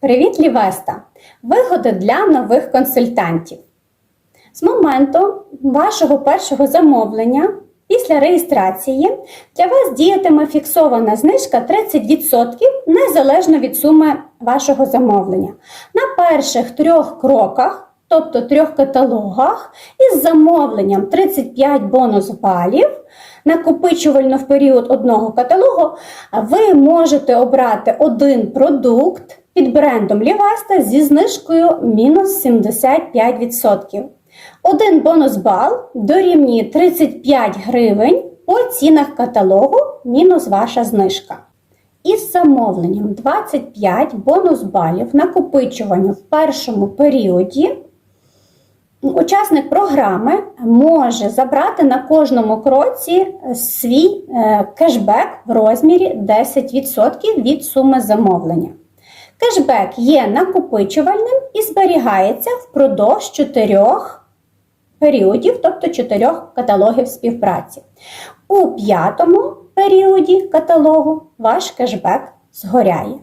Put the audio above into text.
Привіт, Лівеста! Вигоди для нових консультантів. З моменту вашого першого замовлення після реєстрації для вас діятиме фіксована знижка 30% незалежно від суми вашого замовлення. На перших трьох кроках, тобто трьох каталогах, із замовленням 35 бонус балів, накопичувально в період одного каталогу, ви можете обрати один продукт під брендом Ліваста зі знижкою мінус 75%. Один бонус бал дорівнює 35 гривень по цінах каталогу мінус ваша знижка. Із замовленням 25 бонус балів накопичуванню в першому періоді учасник програми може забрати на кожному кроці свій е, кешбек в розмірі 10% від суми замовлення. Кешбек є накопичувальним і зберігається впродовж 4 періодів, тобто 4 каталогів співпраці. У п'ятому періоді каталогу ваш кешбек згоряє.